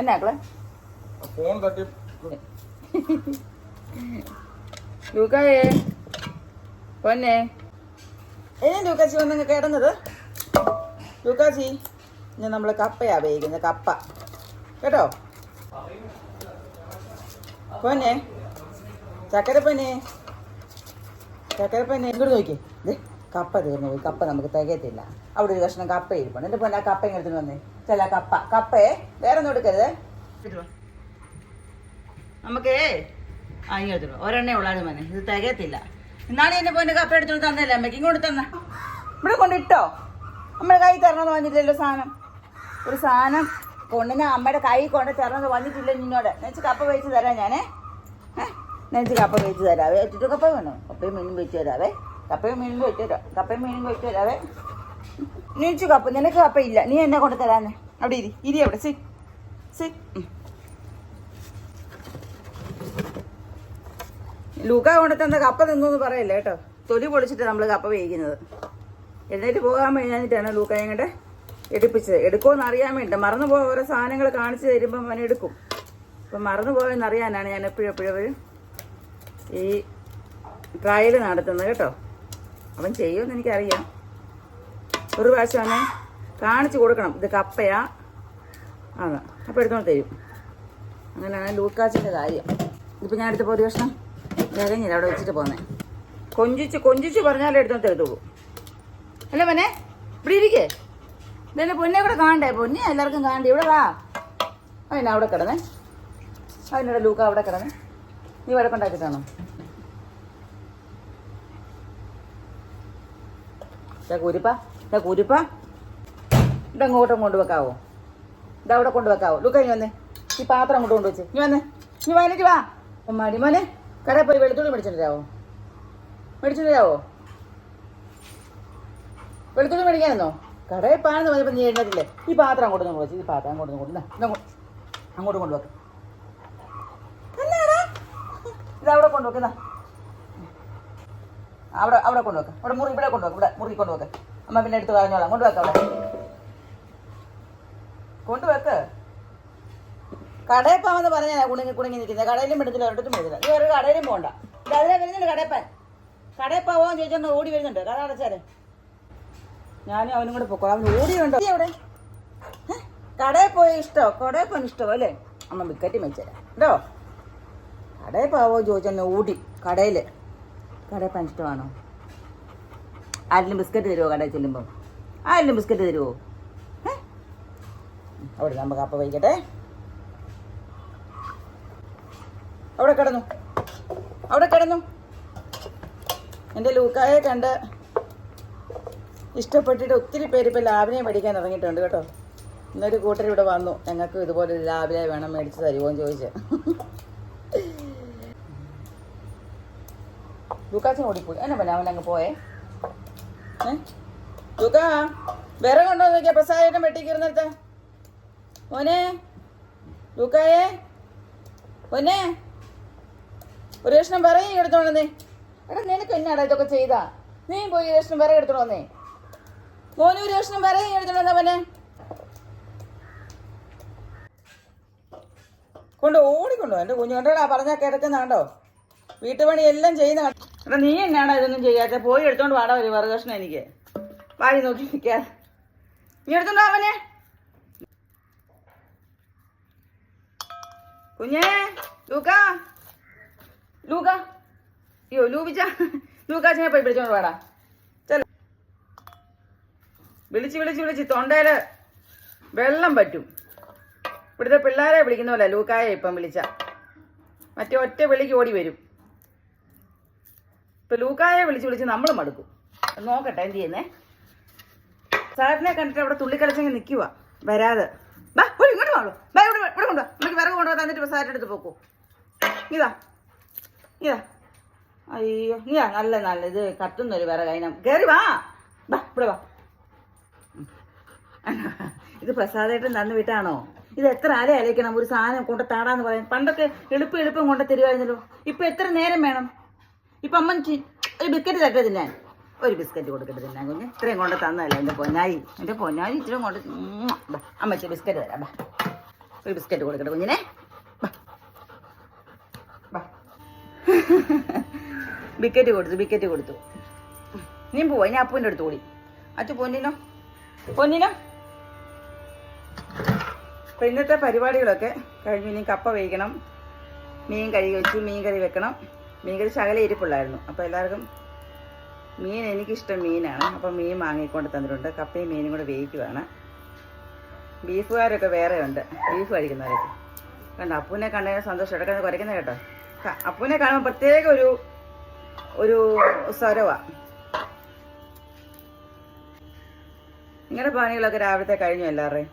എന്നാ ഫോൺ തട്ടി. ലൂക്കായേ? പൊന്നെ? ഏ ലൂക്കാച്ചി വന്നങ്ങ് കിടന്നത്? ലൂക്കാച്ചി ഞാൻ നമ്മൾ കപ്പയാ വേവിക്കുന്നത് കപ്പ. കേട്ടോ? പൊന്നെ? ചക്കരപ്പന്നെ? ചക്കരപ്പന്നെ? ഇങ്ങോട്ട് നോക്കി ദേ. കപ്പ തീർന്നു പോയി. കപ്പ നമുക്ക് തികയത്തില്ല. അവിടെ ഒരു കഷ്ണം കപ്പ ഇരിപ്പുണ്ട്. എന്റെ പോലെ ആ കപ്പ ഇങ്ങനെ വന്നേ? ചില കപ്പ. കപ്പയെ വേറെ ഒന്നും എടുക്കരുത്. നമുക്കേ ആ ഇങ്ങോട്ട് ഒരെണ്ണേ ഉള്ളാലും മനെ ഇത് തികയത്തില്ല. ഇന്നാണ് എന്റെ പോലെ കപ്പ എടുത്തോണ്ട് തന്നല്ലേ അമ്മയ്ക്ക്? ഇങ്ങോട്ട് തന്ന. ഇവിടെ കൊണ്ടിട്ടോ നമ്മുടെ കൈ തരണമെന്ന് വന്നിട്ടില്ലല്ലോ സാധനം. ഒരു സാധനം കൊണ്ടിന് അമ്മയുടെ കൈ കൊണ്ട് തരണമെന്ന് വന്നിട്ടില്ല നിന്നോട്. നെച്ച് കപ്പ വെച്ച് തരാം ഞാനേ. നെച്ച് കപ്പ വെച്ച് തരാവേ. ഏറ്റിട്ട് കപ്പ വേണോ? കപ്പയും മീനും വെച്ച് തരാവേ. കപ്പയും മീനും പോയിട്ട് തരാം. കപ്പയും മീനും വെച്ച് തരാവേ. നീച്ചു കപ്പ. നിനക്ക് കപ്പ ഇല്ല നീ എന്നെ കൊണ്ട് തരാന്ന്. അവിടെ ഇരി. ഇരി അവിടെ. സി. സി. ലൂക്ക കൊണ്ട് തന്ന കപ്പ തിന്നു പറയല്ലേ കേട്ടോ? തൊലി പൊളിച്ചിട്ട് നമ്മൾ കപ്പ വേവിക്കുന്നത്. എഴുന്നേറ്റ് പോകാൻ കഴിഞ്ഞിട്ടാണ് ലൂക്ക ഞങ്ങളുടെ എടുപ്പിച്ചത്. എടുക്കുമെന്ന് അറിയാൻ വേണ്ടി. മറന്നു പോയ ഓരോ സാധനങ്ങൾ കാണിച്ചു തരുമ്പം അവൻ എടുക്കും. അപ്പം മറന്നു പോയെന്ന് അറിയാനാണ് ഞാൻ എപ്പോഴും എപ്പോഴും ഈ ട്രയൽ നടത്തുന്നത് കേട്ടോ. അവൻ ചെയ്യുമെന്ന് എനിക്കറിയാം. ഒരു പ്രാവശ്യം അവനെ കാണിച്ചു കൊടുക്കണം. ഇത് കപ്പയാ. ആണ് അപ്പോൾ എടുത്തോണ്ട് തരും. അങ്ങനെയാണ് ലൂക്കാച്ചിന്റെ കാര്യം. ഇതിപ്പോൾ ഞാൻ എടുത്തപ്പോൾ ഒരു കഷ്ണം. തികഞ്ഞില്ല അവിടെ വെച്ചിട്ട് പോന്നെ. കൊഞ്ചിച്ച് കൊഞ്ചിച്ച് പറഞ്ഞാലേ എടുത്തോണ്ട് തരത്തുള്ളൂ. അല്ല മോനെ? ഇവിടെ ഇരിക്കേ. ഇതെന്നെ പൊന്നെ കൂടെ കാണണ്ടേ? പൊന്നെ എല്ലാവർക്കും കാണണ്ടേ? ഇവിടെ വാ. അതിനാ അവിടെ കിടന്നേ? അതിനിടെ ലൂക്ക അവിടെ കിടന്നേ? നീ വഴക്കുണ്ടാക്കിയിട്ടാണോ കുരിപ്പ ഇതാ കുരിപ്പ. ഇവിടെ അങ്ങോട്ടും കൊണ്ടുവെക്കാവോ ഇതാ അവിടെ കൊണ്ടുവെക്കാവോ ലുക്ക ഇനി വന്നേ. ഈ പാത്രം അങ്ങോട്ട് കൊണ്ടുവച്ച് നീ വന്നേ. നീ വന്നിട്ട് വാ. മടി മോനെ കടയിൽ പോയി വെളുത്തുള്ളി മേടിച്ചിട്ട് തരാവോ മേടിച്ചിട്ട് തരാവോ വെളുത്തുള്ളി മേടിക്കാനെന്നോ കടയിൽ പാണെന്ന് പറഞ്ഞപ്പോൾ നീ എഴുന്നേറ്റില്ലേ? ഈ പാത്രം അങ്ങോട്ട് കൊണ്ട് വെച്ച് ഈ പാത്രം അങ്ങോട്ട് കൊണ്ട് അങ്ങോട്ട് ഇതങ്ങോട്ട് കൊണ്ടുവെക്ക ഇത് അവിടെ കൊണ്ടുവെക്കുന്ന അവിടെ അവിടെ കൊണ്ടുവെക്ക. അവിടെ മുറി ഇവിടെ കൊണ്ടുവെക്ക. ഇവിടെ മുറി കൊണ്ടുവെക്ക. അമ്മ പിന്നെ എടുത്ത് കളഞ്ഞോളാം. കൊണ്ടുവെക്ക അവിടെ. കൊണ്ടുവെക്ക്. കടയിൽ പോകാമെന്ന് പറഞ്ഞാൽ കുണുങ്ങി കുണുങ്ങി നിൽക്കുന്നത് കടയിലും എടുത്തില്ല ഒരിടത്തും പോയില്ല ഈ ഒരു കടയിലും പോകണ്ട ഇത് അതിലെ വരുന്നുണ്ട് കടയപ്പൻ. കടയിൽ ചോദിച്ചാൽ ഓടി വരുന്നുണ്ട്. കട അടച്ചാൽ. ഞാനും അവനും കൂടെ പൊക്കോ. അവൻ ഓടി അവിടെ കടയിൽ പോയ ഇഷ്ടോ? കടയിൽ പോകാൻ ഇഷ്ടമോ അല്ലേ? അമ്മ വിക്കറ്റ് തരാം കേട്ടോ കടയിൽ പോവോ ചോദിച്ചാൽ ഓടി. കടയിൽ കടയിൽ പോകാൻ ഇഷ്ടമാണോ? ആരെങ്കിലും ബിസ്ക്കറ്റ് തരുമോ കടയിൽ ചെല്ലുമ്പോൾ ആരെങ്കിലും ബിസ്ക്കറ്റ് തരുമോ അവിടെ നമുക്ക് അപ്പം വൈകട്ടെ അവിടെ കിടന്നു. അവിടെ കിടന്നു. എന്റെ ലൂക്കായെ കണ്ട് ഇഷ്ടപ്പെട്ടിട്ട് ഒത്തിരി പേര് ഇപ്പോൾ ലാബിനെ മേടിക്കാൻ ഇറങ്ങിയിട്ടുണ്ട് കേട്ടോ. ഇന്നൊരു കൂട്ടർ ഇവിടെ വന്നു. ഞങ്ങൾക്ക് ഇതുപോലെ ലാബിലെ വേണം മേടിച്ച് തരുമോ എന്ന് ചോദിച്ച്. ലൂക്കാച്ചൻ ഓടിപ്പോയി. എന്നെ പിന്നെ അവൻ അങ്ങ് പോയേ. ലൂക്ക വേറെ കൊണ്ടോ നോക്കിയാ. പ്രസാദേട്ടൻ വെട്ടിക്കീർന്നെടുത്ത ഓനെ ലൂക്കായേ ഒന്നെ ഒരു കഷ്ണം വിറകി എടുത്തോണ്ടേ എടാ നിനക്ക് എന്നാടാ ഇതൊക്കെ ചെയ്താ? നീ പോയി ഒരു കഷ്ണം വിറക് എടുത്തോണ്ട് വന്നേ. മോന് ഒരു കഷ്ണം വിറകി എടുത്തോണ്ട് വന്നാ പോനെ കൊണ്ട് ഓടിക്കൊണ്ടോ എന്റെ കുഞ്ഞു കൊണ്ടോടാ പറഞ്ഞാൽ കിടക്കുന്നാണ്ടോ? വീട്ടുപണി എല്ലാം ചെയ്യുന്ന? എടാ നീ എന്നാടാ ഇതൊന്നും ചെയ്യാത്ത? പോയി എടുത്തോണ്ട് വാടാ ഒരു വിറക് കഷ്ണം എനിക്ക്. വാടി നോക്കി നിൽക്കാതെ നീ എടുത്തോണ്ടോ അവനെ. കുഞ്ഞേ ലൂക്ക. ലൂക്ക. അയ്യോ ലൂപിച്ച ലൂക്കാച്ചെ പോയി പിടിച്ചോണ്ട് വാടാ. ചെല. വിളിച്ച് വിളിച്ച് വിളിച്ച് തൊണ്ടയിൽ വെള്ളം പറ്റും. ഇവിടുത്തെ പിള്ളേരെ വിളിക്കുന്ന പോലെ ലൂക്കായെ ഇപ്പം വിളിച്ച. മറ്റേ ഒറ്റ വിളിക്ക് ഓടി വരും. ഇപ്പൊ ലൂക്കായെ വിളിച്ച് വിളിച്ച് നമ്മൾ മടുക്കും. നോക്കട്ടെ എന്ത് ചെയ്യുന്നേ? സാറിനെ കണ്ടിട്ട് അവിടെ തുള്ളിക്കളിച്ചെങ്കിൽ നിൽക്കുക വരാതെ. ബാ ഇങ്ങോട്ട് വാളൂ ബാ ഇവിടെ ഇവിടെ കൊണ്ടുവാ. നമുക്ക് വിറക് കൊണ്ടുവാ തന്നിട്ട് സാറിന്റെ അടുത്ത് പോക്കൂ. ഇതാ ഇതാ. അയ്യോ നീയാ നല്ല നല്ല ഇത് കത്തുന്നൊരു വിറക് അതിനാ. കയറി വാ. ബാ ഇവിടെ വാ. ഇത് പ്രസാദേട്ടൻ തന്നു വിട്ടാണോ? ഇത് എത്ര അല അലയ്ക്കണം ഒരു സാധനം കൊണ്ട് താടാന്ന് പറയാൻ. പണ്ടൊക്കെ എളുപ്പം എളുപ്പം കൊണ്ട് തരുമായിരുന്നല്ലോ ഇപ്പൊ എത്ര നേരം വേണം? ഇപ്പൊ അമ്മ ഒരു ബിസ്ക്കറ്റ് തട്ടെ തിന്നാൻ. ഒരു ബിസ്ക്കറ്റ് കൊടുക്കട്ടെ തിന്നാൻ കുഞ്ഞ്. ഇത്രയും കൊണ്ട് തന്നതല്ല എന്റെ പൊന്നായി എന്റെ പൊന്നായി ഇത്രയും കൊണ്ട് അമ്മച്ചി ബിസ്ക്കറ്റ് തരാം ബാ. ഒരു ബിസ്ക്കറ്റ് കൊടുക്കട്ടെ കുഞ്ഞിനെ. ബിക്കറ്റ് കൊടുത്തു ബിക്കറ്റ് കൊടുത്തു. നീ പോവാ ഞാൻ അപ്പൂന്റെ അടുത്ത് കൂടി. അച്ഛ പൊന്നിനോ? പൊന്നിനോ? അപ്പൊ ഇന്നത്തെ പരിപാടികളൊക്കെ കഴിഞ്ഞു ഇനി കപ്പ വേവിക്കണം. മീൻ കഴുകി വെച്ചു മീൻ കറി വെക്കണം. മീൻ കറി ശകല ഇരിപ്പുള്ളായിരുന്നു. അപ്പോൾ എല്ലാവർക്കും മീൻ എനിക്കിഷ്ടം മീനാണ്. അപ്പോൾ മീൻ വാങ്ങിക്കൊണ്ട് തന്നിട്ടുണ്ട്. കപ്പയും മീനും കൂടെ വേവിക്കുവാണ്. ബീഫുകാരൊക്കെ വേറെ ഉണ്ട് ബീഫ് കഴിക്കുന്നവരൊക്കെ. കണ്ട അപ്പൂനെ കണ്ടതിന് സന്തോഷം. ഇടയ്ക്ക് കുറയ്ക്കുന്നത് കേട്ടോ. അപ്പൂനെ കാണുമ്പോൾ പ്രത്യേക ഒരു ഒരു സ്വരവാണ് നിങ്ങളുടെ പണികളൊക്കെ രാവിലത്തെ കഴിഞ്ഞു എല്ലാവരുടെയും.